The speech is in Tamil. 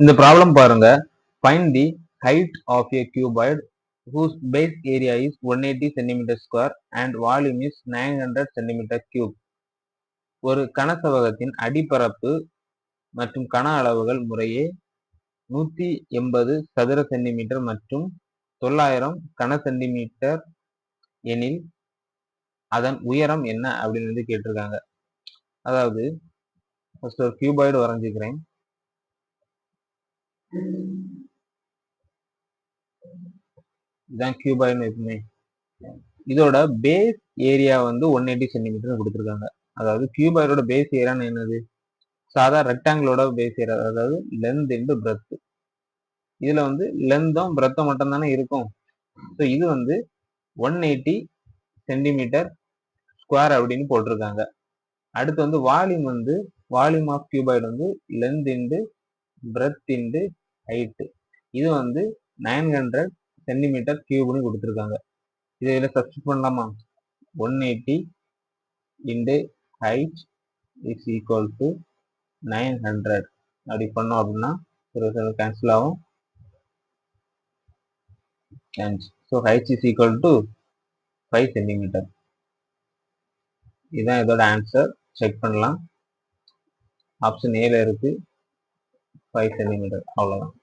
இந்த ப்ராப்ளம் பாருங்க. Find the height of a cuboid whose base area is one eighty centimetre square and volume is nine hundred centimetre cube ஒரு கனசவகத்தின் அடிப்பரப்பு மற்றும் கன அளவுகள் முறையே நூற்றி எண்பது சதுர சென்டிமீட்டர் மற்றும் தொள்ளாயிரம் கன சென்டிமீட்டர் எனில் அதன் உயரம் என்ன? அப்படின்னு கேட்டிருக்காங்க. அதாவது ஃபர்ஸ்ட் ஒரு கியூபாய்டு வரைஞ்சிக்கிறேன் இதுதான் கியூபாய்னு எப்பவுமே இதோட பேஸ் ஏரியா வந்து ஒன் எயிட்டி சென்டிமீட்டர் கொடுத்துருக்காங்க. அதாவது கியூபாயோட பேஸ் ஏரியான்னு என்னது? சாதா ரெக்டாங்கிளோட பேஸ் ஏரியா அதாவது லென்த் இன்டு பிரெத் இதுல வந்து லென்த்தும் பிரெத்தும் மட்டும் தானே இருக்கும். ஸோ இது வந்து ஒன் எயிட்டி சென்டிமீட்டர் ஸ்கொயர் அப்படின்னு போட்டிருக்காங்க. அடுத்து வந்து வால்யூம் வந்து வால்யூம் ஆஃப் கியூபாய்டு வந்து length into breadth into height இது வந்து நைன் ஹண்ட்ரட் சென்டிமீட்டர் கியூப்னு கொடுத்துருக்காங்க. இதை இதில் சப்ஸ்டிட் பண்ணலாமா? One eighty into height is equal to nine hundred அப்படி பண்ணோம் அப்படின்னா கேன்சல் ஆகும். So height is equal to five centimetre இதுதான் இதோட ஆன்சர் செக் பண்ணலாம். ஆப்ஷன் ஏல இருக்குது ஃபைவ் சென்டிமீட்டர் அவ்வளோதான்